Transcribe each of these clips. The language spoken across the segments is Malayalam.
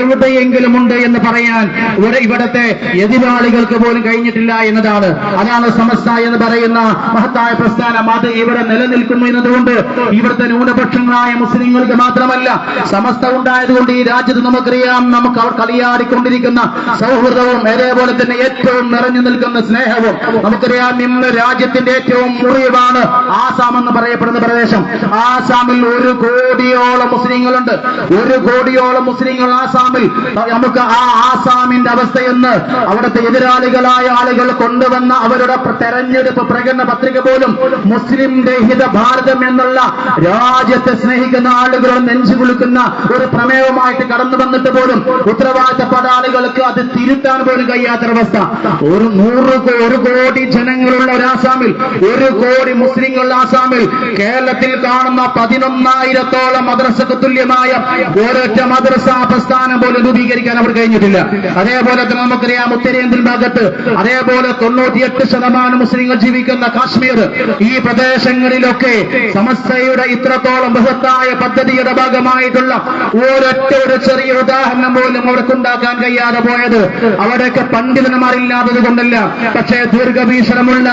എവിടെയെങ്കിലും ഉണ്ട് എന്ന് പറയാൻ ഇവിടെ ഇവിടത്തെ എതിരാളികൾക്ക് പോലും കഴിഞ്ഞിട്ടില്ല എന്നതാണ്. അതാണ് സമസ്ത എന്ന് പറയുന്ന മഹത്തായ പ്രസ്ഥാനം. അത് ഇവിടെ നിലനിൽക്കുന്നു എന്നതുകൊണ്ട് ഇവിടുത്തെ ന്യൂനപക്ഷങ്ങളായ മുസ്ലിങ്ങൾക്ക് മാത്രമല്ല സമസ്ത ഉണ്ടായതുകൊണ്ട് ഈ രാജ്യത്ത് നമുക്കറിയാം നമുക്ക് അവർ കളിയാടിക്കൊണ്ടിരിക്കുന്ന സൗഹൃദവും അതേപോലെ തന്നെ ഏറ്റവും നിറഞ്ഞു നിൽക്കുന്ന സ്നേഹവും. നമുക്കറിയാം ഇന്ന് രാജ്യത്തിന്റെ ഏറ്റവും മുറിവാണ് ആസാം എന്ന് പറയപ്പെടുന്ന പ്രദേശം. ആസാമിൽ ഒരു കോടിയോളം മുസ്ലിങ്ങളുണ്ട്. ഒരു കോടിയോളം മുസ്ലിങ്ങൾ ആസാമിൽ നമുക്ക് ആ ആസാമിന്റെ അവസ്ഥയെന്ന് അവിടുത്തെ എതിരാളികളായ ആളുകൾ കൊണ്ടുവന്ന അവരുടെ തെരഞ്ഞെടുപ്പ് പ്രകടന പത്രിക പോലും മുസ്ലിം രഹിത ഭാരതം എന്നുള്ള രാജ്യത്തെ സ്നേഹിക്കുന്ന ആളുകൾ നെഞ്ചു കുളിക്കുന്ന ഒരു പ്രമേയമായിട്ട് കടന്നു വന്നിട്ട് പോലും ഉത്തരവാദിത്തപ്പെട്ട ആളുകൾക്ക് അത് തിരുത്താൻ പോലും കഴിയാത്തൊരവസ്ഥ ഒരു നൂറ് ഒരു കോടി ജനങ്ങളുള്ള ഒരു ആസാമിൽ ഒരു കോടി മുസ്ലിങ്ങൾ ആസാമിൽ കേരളത്തിൽ കാണുന്ന പതിനൊന്നായിരത്തോളം മദ്രസക്ക് തുല്യമായ ഒരൊറ്റ മദ്രസ പ്രസ്ഥാനം പോലും രൂപീകരിക്കാൻ അവർ കഴിഞ്ഞിട്ടില്ല. അതേപോലെ തന്നെ നമുക്കറിയാം ഉത്തരേന്ത്യൻ ഭാഗത്ത് അതേപോലെ തൊണ്ണൂറ്റിയെട്ട് ശതമാനം മുസ്ലിങ്ങൾ ജീവിക്കുന്ന കാശ്മീർ. ഈ പ്രദേശങ്ങളിലൊക്കെ സമസ്തയുടെ ഇത്രത്തോളം ബൃഹത്തായ പദ്ധതിയുടെ ഭാഗമായിട്ടുള്ള ഒരൊറ്റ ഒരു ചെറിയ ഉദാഹരണം പോലും അവർക്ക് ഉണ്ടാക്കാൻ കഴിയാതെ പോയത് അവിടെയൊക്കെ പണ്ഡിതന്മാരില്ലാത്തത് കൊണ്ടല്ല. പക്ഷേ ദീർഘവീക്ഷണമുള്ള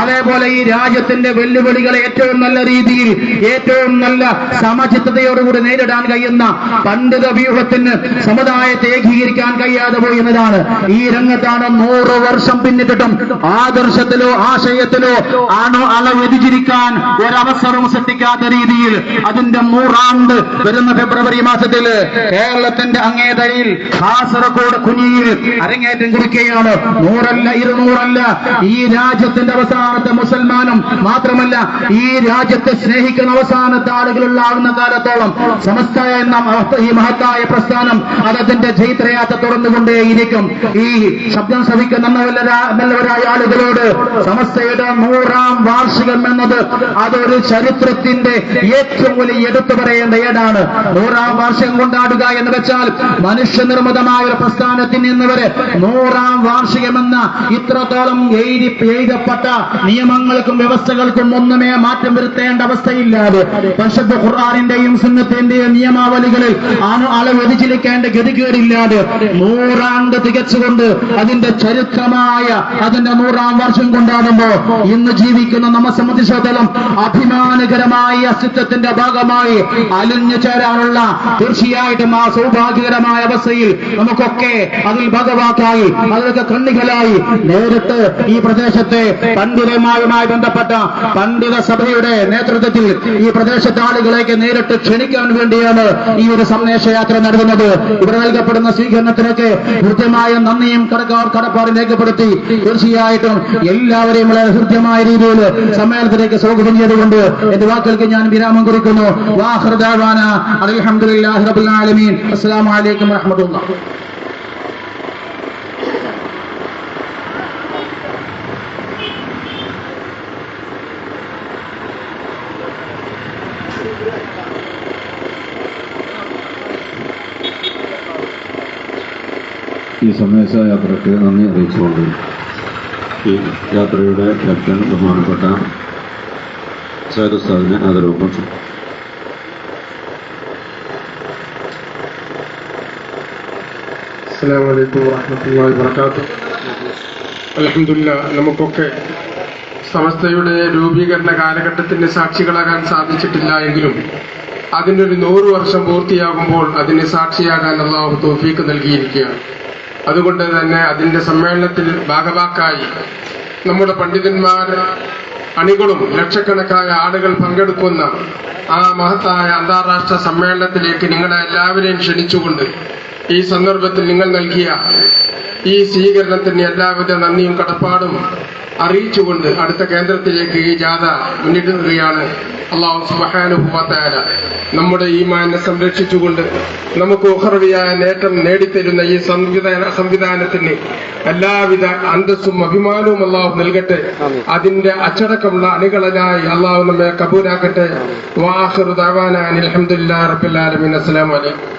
അതേപോലെ ഈ രാജ്യത്തിന്റെ വെല്ലുവിളികളെ ഏറ്റവും നല്ല രീതിയിൽ ഏറ്റവും നല്ല സമചിത്തതയോടുകൂടി നേരിടാൻ കഴിയുന്ന പണ്ഡിത വ്യൂഹത്തിന് സമുദായത്തെ ഏകീകരിക്കാൻ കഴിയാതെ പോയി എന്നതാണ്. ഈ രംഗത്താണ് നൂറ് വർഷം പിന്നിട്ടിട്ടും ആദർശത്തിലോ ആശയത്തിലോ ആണോ അളവെതിച്ചിരിക്കാൻ ഒരവസരം സൃഷ്ടിക്കാത്ത രീതിയിൽ അതിന്റെ നൂറാണ്ട് വരുന്ന ഫെബ്രുവരി മാസത്തിൽ കേരളത്തിന്റെ അങ്ങേതരയിൽ കാസർഗോഡ് കുനിയിൽ അരങ്ങേറ്റം കുറിക്കുകയാണ്. നൂറല്ല ഇരുന്നൂറല്ല. ഈ രാജ്യത്തിന്റെ അവസാനത്തെ മുസൽമാനും മാത്രമല്ല ഈ രാജ്യത്തെ സ്നേഹിക്കുന്ന അവസാനത്തെ ആളുകളുള്ളാകുന്ന കാലത്തോളം സമസ്ത എന്ന ഈ മഹത്തായ പ്രസ്ഥാനം അതതിന്റെ ജൈത്രയാത്ര തുറന്നുകൊണ്ടേയിരിക്കും ഈ ശബ്ദം ശ്രവിക്കുന്ന നല്ലവരാ- നല്ലവരായ ആളുകളോട് സമസ്തയുടെ നൂറാം വാർഷികം എന്നത് അതൊരു ചരിത്രത്തിന്റെ ഏറ്റവും വലിയ എടുത്തു പറയേണ്ട ഏടാണ്. നൂറാം വാർഷികം കൊണ്ടാടുക എന്ന് വെച്ചാൽ മനുഷ്യനിർമ്മിതമായ ഒരു പ്രസ്ഥാനത്തിന് നിന്നവര് വരെ നൂറാം വാർഷികമെന്ന ഇത്രത്തോളം എഴുതി എഴുതപ്പെട്ട നിയമങ്ങൾക്കും വ്യവസ്ഥകൾക്കും ഒന്നുമേ മാറ്റം വരുത്തേണ്ട അവസ്ഥയില്ലാതെ പരിശുദ്ധ ഖുർആാനിന്റെയും സുന്നത്തിന്റെയും നിയമാവലികളിൽ അളവ് വ്യതിചലിക്കേണ്ട ഗതികേടില്ലാതെ നൂറാണ്ട് തികച്ചുകൊണ്ട് അതിന്റെ ചരിത്രമായ അതിന്റെ നൂറാം വർഷം കൊണ്ടാടുമ്പോ ഇന്ന് ജീവിക്കുന്ന നമ്മെ സംബന്ധിച്ചിടത്തോളം അഭിമാനകരമായ അസ്തിത്വത്തിന്റെ ഭാഗമായി അലിഞ്ഞു ചേരാനുള്ള തീർച്ചയായിട്ടും ആ സൗഭാഗ്യകരമായ അവസ്ഥയിൽ നമുക്കൊക്കെ അതിൽ ഭഗവാക്കായി അതിലൊക്കെ കണ്ണികളായി നേരിട്ട് ഈ പ്രദേശത്തെ പണ്ഡിതന്മാരുമായി ബന്ധപ്പെട്ട പണ്ഡിത സഭയുടെ നേതൃത്വത്തിൽ ഈ പ്രദേശത്തെ ആളുകളേക്ക് നേരിട്ട് ക്ഷണിക്കാൻ വേണ്ടിയാണ് ഈ ഒരു സന്ദേശയാത്ര നടത്തുന്നത് ഇവിടെ നൽകപ്പെടുന്ന സ്വീകരണത്തിനൊക്കെ കൃത്യമായ നന്ദിയും കടക്കാർ രേഖപ്പെടുത്തി. തീർച്ചയായിട്ടും എല്ലാവരെയും വളരെ ഹൃദ്യമായ രീതിയിൽ സമ്മേളനത്തിലേക്ക് സ്വാഗതം ചെയ്തുകൊണ്ട് എന്റെ വാക്കുകൾക്ക് ഞാൻ വിരാമം കുറിക്കുന്നു. വാഹൃദാവാന അലഹമുല്ലാഹി റബുലാലമീൻ ആലമീൻ. അസ്സലാമു അലൈക്കും ഈ സന്ദേശ യാത്രയ്ക്ക് നന്ദി അറിയിച്ചുകൊണ്ട് ഈ യാത്രയുടെ ക്യാപ്റ്റൻ ബഹുമാനപ്പെട്ട സൈദ് ഉസ്താദിനെ അലഹമില്ല നമുക്കൊക്കെ സമസ്തയുടെ രൂപീകരണ കാലഘട്ടത്തിന്റെ സാക്ഷികളാകാൻ സാധിച്ചിട്ടില്ല എങ്കിലും അതിന്റെ ഒരു നൂറ് വർഷം പൂർത്തിയാകുമ്പോൾ അതിന് സാക്ഷിയാകാൻ അള്ളാഹു തോഫീക്ക് നൽകിയിരിക്കുകയാണ്. അതുകൊണ്ട് തന്നെ അതിന്റെ സമ്മേളനത്തിൽ ഭാഗവാക്കായി നമ്മുടെ പണ്ഡിതന്മാർ അണികളും ലക്ഷക്കണക്കായ ആളുകൾ പങ്കെടുക്കുന്ന ആ മഹത്തായ അന്താരാഷ്ട്ര സമ്മേളനത്തിലേക്ക് നിങ്ങളെ എല്ലാവരെയും ക്ഷണിച്ചുകൊണ്ട് ഈ സന്ദർഭത്തിൽ നിങ്ങൾ നൽകിയ ഈ സ്വീകരണത്തിന് എല്ലാവിധ നന്ദിയും കടപ്പാടും അറിയിച്ചുകൊണ്ട് അടുത്ത കേന്ദ്രത്തിലേക്ക് ഈ ജാഥ മുന്നിടുകയാണ് അള്ളാഹു സുബഹാനുഭവത്തായ നമ്മുടെ ഈ മാനെ സംരക്ഷിച്ചുകൊണ്ട് നമുക്ക് ഉഹർവിയായ നേട്ടം നേടിത്തരുന്ന ഈ സംവിധാന സംവിധാനത്തിന് എല്ലാവിധ അന്തസ്സും അഭിമാനവും അള്ളാഹു നൽകട്ടെ. അതിന്റെ അച്ചടക്കമുള്ള അണികളനായി അള്ളാഹു നമ്മെ കബൂരാക്കട്ടെ വാഹുദാവാന അലഹമുല്ലാ റബുല്ലാലമീൻ അസ്സലാമലൈക്കും